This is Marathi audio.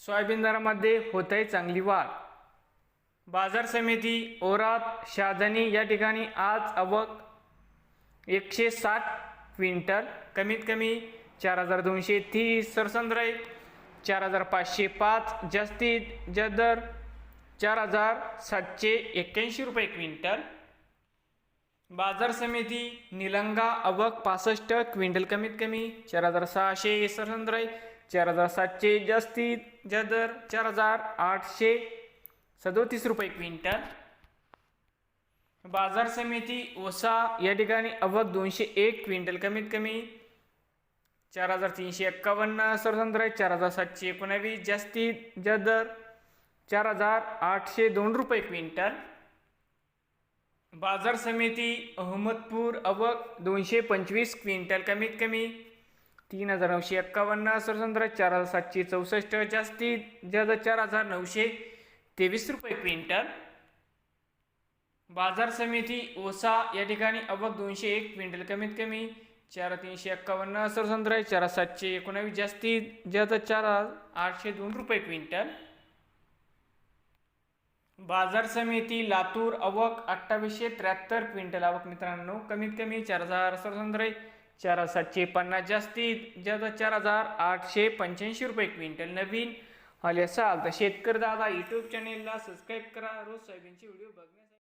सोयाबीन दरामध्ये होत आहे चांगली वाढ. बाजार समिती ओरात शहाजनी या ठिकाणी आज आवक एकशे साठ क्विंटल कमीत कमी चार हजार दोनशे तीस सरसंद्राई चार हजार पाचशे पाच जास्तीत जास्त दर चार हजार सातशे एक्क्याऐंशी रुपये क्विंटल. बाजार समिती निलंगा अवक पासष्ट क्विंटल कमीत कमी चार हजार सहाशे सरसंद्राई चार हजार सातशे जास्तीत जास्त दर चार हजार आठशे सदोतीस रुपये क्विंटल. बाजार समिती ओसा या ठिकाणी अवघ दोनशे एक क्विंटल कमीत कमी. चार हजार तीनशे एक्कावन्न सरसंद्राई चार हजार सातशे एकोणावीस जास्तीत जास्त दर चार हजार आठशे दोन रुपये क्विंटल. बाजार समिती अहमदपूर अवघ दोनशे पंचवीस क्विंटल कमीत कमी. तीन हजार नऊशे एक्कावन्न सरसंद्र चार हजार सातशे चौसष्ट जास्तीत जास्त चार हजार नऊशे तेवीस रुपये क्विंटल. बाजार समिती ओसा या ठिकाणी अवक दोनशे एक क्विंटल कमीत कमी चार तीनशे एक्कावन्न सरसंद्र चार सातशे एकोणावीस जास्तीत जास्त चार हजार आठशे दोन रुपये क्विंटल. बाजार समिती लातूर अवक अठ्ठावीसशे त्र्याहत्तर क्विंटल आवक मित्रांनो कमीत कमी चार हजार सरसंद्रे चार हजार सातशे पन्नास जास्तीत ज्याचा चार हजार आठशे पंच्याऐंशी रुपये क्विंटल नवीन. आले असाल तर शेतकरी दादा यूट्यूब चॅनेलला सबस्क्राईब करा. रोज सोयाबीनचे व्हिडिओ बघण्यासाठी.